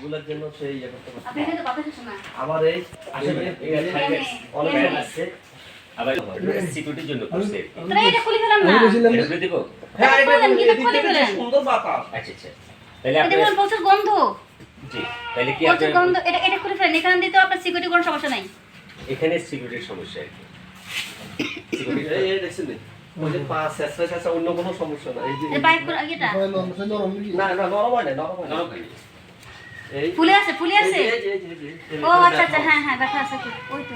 এগুলোর জন্য সে ইয়ে করতে পারছে। আমার এই আশেপাশে অনেক আছে। আবার সিকিউরিটির জন্য করছে। এটা খুলে ফেলাম না। এটা খুলে হ্যাঁ এটা খুলেন, কিন্তু এদিক খুলে ফেলেন। সুন্দর বাতাস। আচ্ছা আচ্ছা। তাহলে আপনি বলুন প্রচুর গন্ধ। জি তাহলে কি প্রচুর গন্ধ। এটা এটা খুলে ফেলেন। এখান দিয়ে আপনার সিকিউরিটি কোনো সমস্যা নাই। এখানে সিকিউরিটির সমস্যা আর কি। সিকিউরিটি এই এই দেখছেন ওই যে পা শেষে শেষে অন্য কোনো সমস্যা নাই। এই যে বাইক করে এটা না না নরম হয় না নরম হয় না নরম হয়নি এই ফুলে আছে ফুলে আছে ও আচ্ছা আচ্ছা হ্যাঁ হ্যাঁ দেখা আছে তো। ওই তো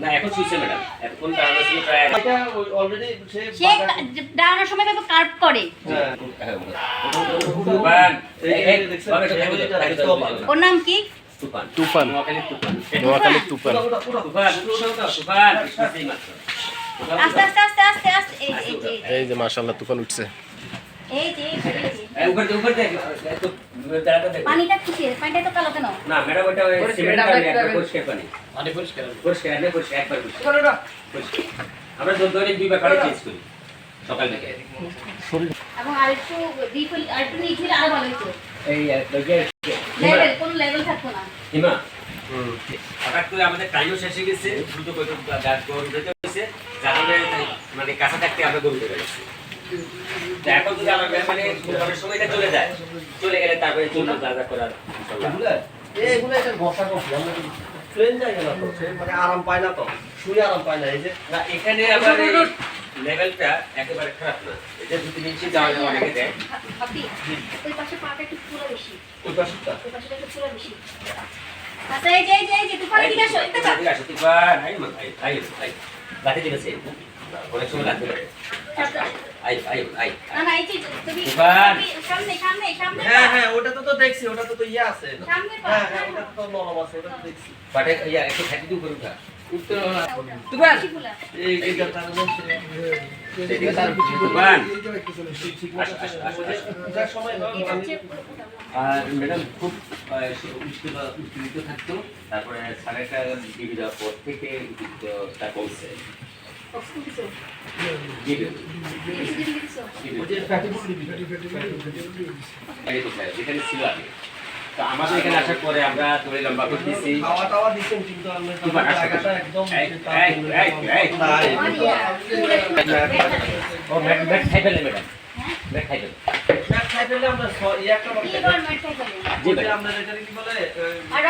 না এখন শুইছে ম্যাডাম এখন দাঁড়ানো ছিল প্রায় এটা অলরেডি সে সে দাঁড়ানোর সময় তো কার্ভ করে হ্যাঁ। ওর নাম কি তুফান আস্তে আস্তে আস্তে আস্তে আস্তে এই যে, এই যে, এই যে মাশাআল্লাহ তুফান উঠছে এই যে এই যে, এই উপর দেখো। পানিটা কিসের পানিটা তো কালো কেন? না ম্যাডাম ওটা ওই সিমেন্ট পানি একবার পরিষ্কার পানি। পরিষ্কার একবার পরিষ্কার একবার পরিষ্কার। পরিষ্কার। আমরা দৈনিক দুইবার পানি চেঞ্জ করি সকাল থেকে। এবং আরেকটু ডিপ আরেকটু নিচ আরও ভালো হতো। এই লেভেল কোনো লেভেল থাকতো না। হিমা। হঠাৎ করে আমাদের টাইমও শেষ হয়ে গেছে দ্রুত করে গরু যেতে হয়েছে। যার মানে কাছে থাকতে আমরা গরু গেছি তো এখন যদি আমার মানে কোনোভাবে সময়টা চলে যায় চলে গেলে তারপরে চলবে যা যা করার। এগুলা? এইগুলা এটা ঘষা কফি আমরা ট্রেন জায়গা না তো? মানে আরাম পায় না তো? শুয়ে আরাম পায় না এই যে না এখানে আবার লেভেলটা একেবারে খারাপ না এটা দু তিন ইঞ্চি যাওয়া যাওয়া অনেকে দেয়। ওই পাশে পাটা একটু পুরো বেশি। ওই পাশটা ওই পাশে একটু পুরো বেশি। আচ্ছা এই যে এই যে এই যে তুফান দিকে আসো দেখতে পাচ্ছ? ঠিক আছে তুফান। আই মা আই আই আই লাঠি দিবেছে অনেক সময় লাগবে আই আই আই না না এই যে তুমি সামনে সামনে সামনে হ্যাঁ হ্যাঁ ওটা তো তো দেখছি ওটা তো তো ইয়ে আছে। সামনে পা, হ্যাঁ হ্যাঁ ওটা তো নরম আছে ওটা তো দেখছি। বাটে ইয়া একটু খাটি দিও করুন এই আমি হচ্ছে ওটা। আর ম্যাডাম খুব উত্তেজিত থাকতো। তারপরে সাড়ে একটা ডিবি পর থেকে কমছে। যেখানে ছিল আগে তো আমাদের এখানে আসার পরে আমরা দড়ি লম্বা করতেছি খাওয়া টাওয়া দিছেন কিন্তু আমরা তুফান, একদম এই, এই, এই, এই। তাই। মারিয়া ও ম্যাট ম্যাট খাই ফেলে ম্যাডাম ম্যাট খাই ফেলে না, খাই ফেলে আমরা ছ- ইয়ে একটা কি বল মার খাই ফেলে জি ভাই আমরা যেটা কি বলে আর